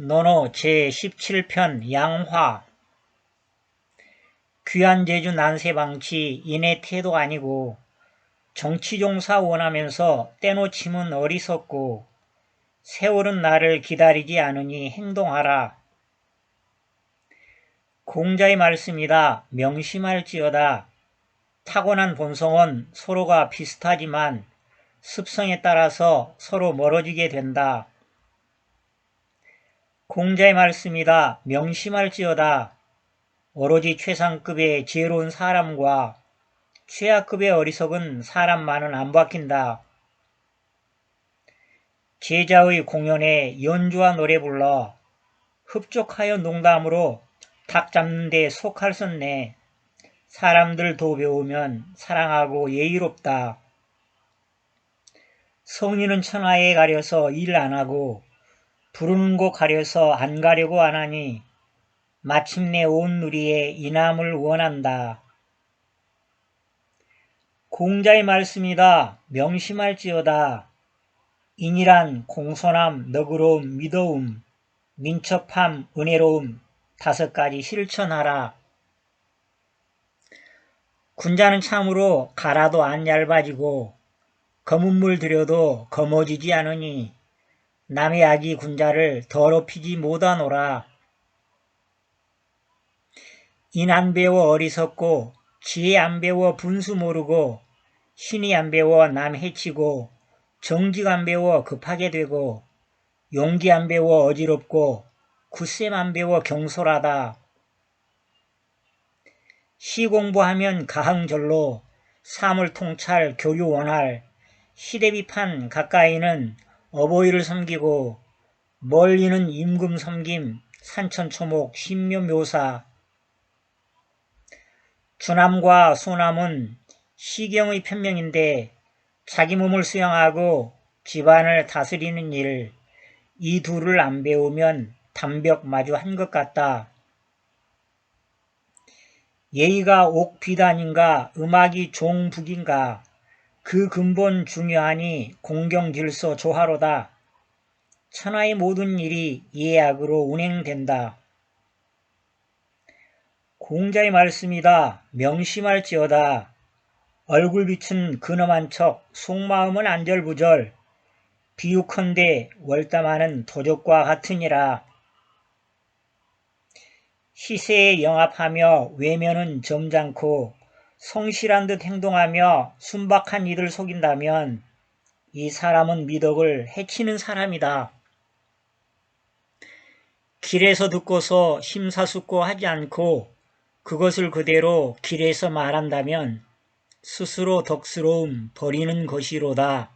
노노 제17편 양화 귀한 제주 난세방치 인의 태도 아니고 정치종사 원하면서 때놓치면 어리석고 세월은 나를 기다리지 않으니 행동하라. 공자의 말씀이다. 명심할지어다. 타고난 본성은 서로가 비슷하지만 습성에 따라서 서로 멀어지게 된다. 공자의 말씀이다. 명심할지어다. 오로지 최상급의 지혜로운 사람과 최하급의 어리석은 사람만은 안 바뀐다. 제자의 공연에 연주와 노래 불러 흡족하여 농담으로 닭 잡는 데 속할 섰네. 사람들 도 배우면 사랑하고 예의롭다. 성인은 천하에 가려서 일 안하고 부르는 곳 가려서 안 가려고 안하니 마침내 온 누리에 이남을 원한다. 공자의 말씀이다. 명심할지어다. 인이란 공손함, 너그러움, 미더움, 민첩함, 은혜로움 다섯 가지 실천하라. 군자는 참으로 가라도 안 얇아지고 검은 물 들여도 검어지지 않으니 남의 아기 군자를 더럽히지 못하노라. 인 안 배워 어리석고 지혜 안 배워 분수 모르고 신이 안 배워 남 해치고 정직 안 배워 급하게 되고 용기 안 배워 어지럽고 굳셈 안 배워 경솔하다. 시 공부하면 가항절로 사물 통찰 교류 원할 시대 비판 가까이는 어버이를 섬기고 멀리는 임금 섬김 산천초목 신묘묘사 주남과 소남은 시경의 편명인데 자기 몸을 수양하고 집안을 다스리는 일, 이 둘을 안 배우면 담벽 마주 한 것 같다. 예의가 옥비단인가 음악이 종북인가 그 근본 중요하니 공경질서 조화로다. 천하의 모든 일이 예약으로 운행된다. 공자의 말씀이다. 명심할지어다. 얼굴 빛은 근엄한 척, 속마음은 안절부절, 비유컨대 월담하는 도적과 같으니라. 시세에 영합하며 외면은 점잖고 성실한 듯 행동하며 순박한 이들 속인다면 이 사람은 미덕을 해치는 사람이다. 길에서 듣고서 심사숙고하지 않고 그것을 그대로 길에서 말한다면 스스로 덕스러움 버리는 것이로다.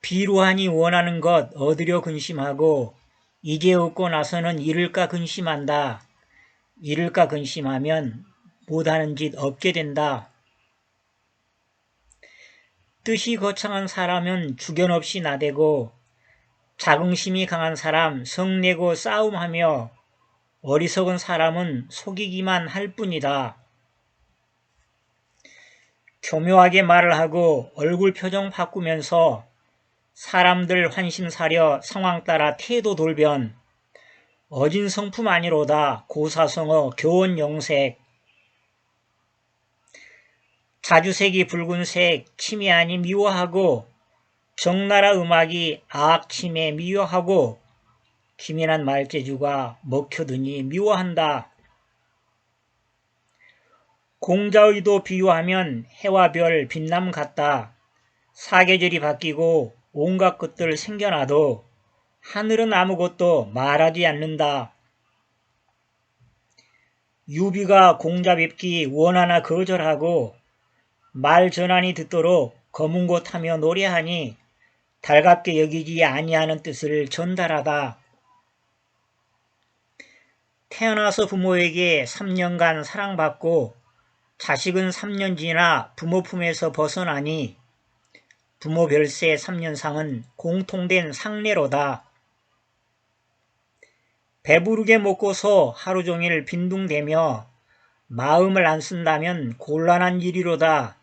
비루하니 원하는 것 얻으려 근심하고 이제 얻고 나서는 잃을까 근심한다. 잃을까 근심하면 못하는 짓 없게 된다. 뜻이 거창한 사람은 주견 없이 나대고 자긍심이 강한 사람 성내고 싸움하며 어리석은 사람은 속이기만 할 뿐이다. 교묘하게 말을 하고 얼굴 표정 바꾸면서 사람들 환심 사려 상황 따라 태도 돌변 어진 성품 아니로다 고사성어 교원 영색 자주색이 붉은색 아니 미워하고 정나라 음악이 악침에 미워하고 기민한 말재주가 먹혀드니 미워한다. 공자의도 비유하면 해와 별 빛남 같다. 사계절이 바뀌고 온갖 것들 생겨나도 하늘은 아무것도 말하지 않는다. 유비가 공자 뵙기 원하나 거절하고 말 전환이 듣도록 검은 곳 하며 노래하니 달갑게 여기지 아니하는 뜻을 전달하다. 태어나서 부모에게 3년간 사랑받고 자식은 3년 지나 부모 품에서 벗어나니 부모 별세 3년상은 공통된 상례로다. 배부르게 먹고서 하루 종일 빈둥대며 마음을 안 쓴다면 곤란한 일이로다.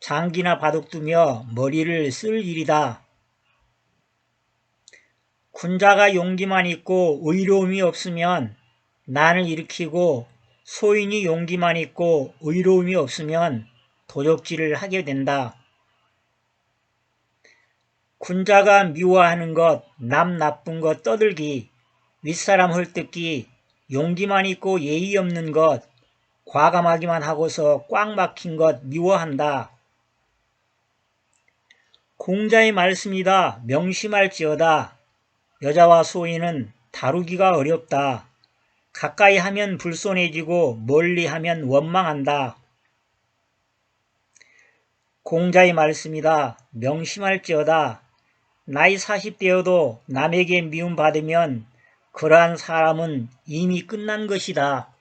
장기나 바둑두며 머리를 쓸 일이다. 군자가 용기만 있고 의로움이 없으면 난을 일으키고 소인이 용기만 있고 의로움이 없으면 도적질을 하게 된다. 군자가 미워하는 것, 남 나쁜 것 떠들기, 윗사람 헐뜯기, 용기만 있고 예의 없는 것, 과감하기만 하고서 꽉 막힌 것 미워한다. 공자의 말씀이다. 명심할지어다. 여자와 소인은 다루기가 어렵다. 가까이 하면 불손해지고 멀리 하면 원망한다. 공자의 말씀이다. 명심할지어다. 나이 40대여도 남에게 미움받으면 그러한 사람은 이미 끝난 것이다.